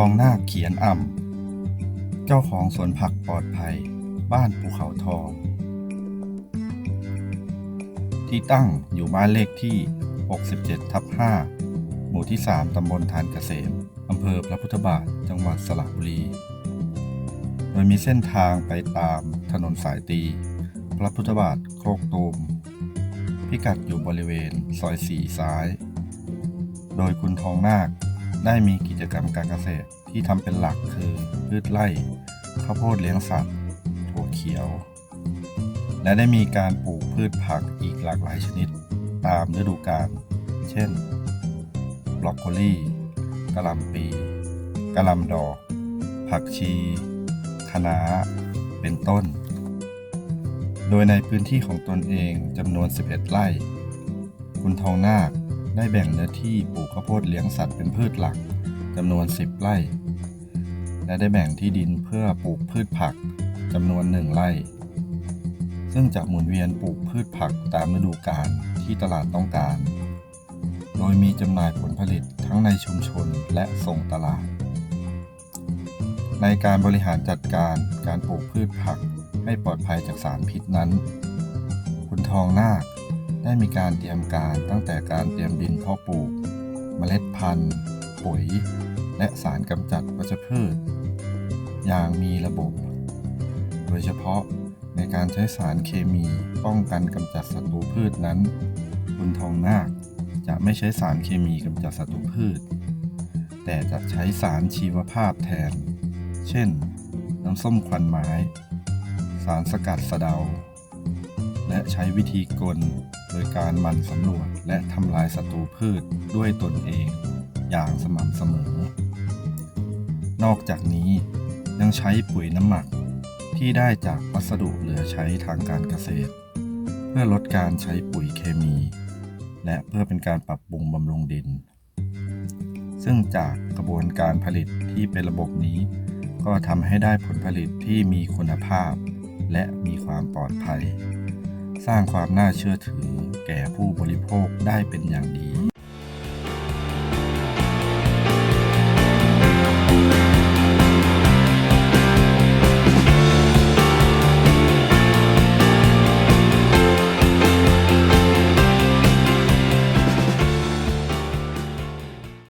ทองนาคเขียนอ่ำ เจ้าของสวนผักปลอดภัย บ้านภูเขาทอง ที่ตั้งอยู่บ้านเลขที่ 67 ทับ 5 หมู่ที่ 3 ตำบลทานเกษม อำเภอพระพุทธบาท จังหวัดสระบุรี โดยมีเส้นทางไปตามถนนสายตี พระพุทธบาทโคกตูม พิกัดอยู่บริเวณซอยสีซ้าย โดยคุณทองนาค ได้มีกิจกรรมการเกษตรที่ทำเป็นหลักคือพืชไร่ข้าวโพดเลี้ยงสัตว์ถั่วเขียว และได้มีการปลูกพืชผักอีกหลากหลายชนิด ตามฤดูกาลเช่นบรอกโคลีกะหล่ำปีกะหล่ำดอก ผักชีคะน้า เป็นต้น โดยในพื้นที่ของตนเองจำนวน 11 ไร่ คุณทองนาค ได้แบ่งเนื้อที่ปลูกข้าวโพดเลี้ยงสัตว์เป็นพืชหลักจำนวน 10 ไร่ และได้แบ่งที่ดินเพื่อปลูกพืชผักจำนวนหนึ่งไร่ ซึ่งจะหมุนเวียนปลูกพืชผักตามฤดูกาลที่ตลาดต้องการ โดยมีจำหน่ายผลผลิตทั้งในชุมชนและส่งตลาด ในการบริหารจัดการการปลูกพืชผักให้ปลอดภัยจากสารพิษนั้น คุณทองนาค ได้มีการเตรียมการตั้งแต่การเตรียมดินเพาะปลูก เมล็ดพันธุ์ ปุ๋ย และสารกำจัดวัชพืช อย่างมีระบบ โดยเฉพาะในการใช้สารเคมีป้องกันกำจัดศัตรูพืชนั้น คุณทองนาคจะไม่ใช้สารเคมีกำจัดศัตรูพืช แต่จะใช้สารชีวภาพแทน เช่น น้ำส้มควันไม้ สารสกัดสะเดา และใช้วิธีกลโดยการหมั่นสำรวจและทำลายศัตรูพืชด้วยตนเองอย่างสม่ำเสมอ นอกจากนี้ยังใช้ปุ๋ยน้ำหมักที่ได้จากวัสดุเหลือใช้ทางการเกษตร เพื่อลดการใช้ปุ๋ยเคมี และเพื่อเป็นการปรับปรุงบำรุงดิน ซึ่งจากกระบวนการผลิตที่เป็นระบบนี้ ก็ทำให้ได้ผลผลิตที่มีคุณภาพ และมีความปลอดภัย สร้างความน่าเชื่อถือแก่ผู้บริโภคได้เป็นอย่างดี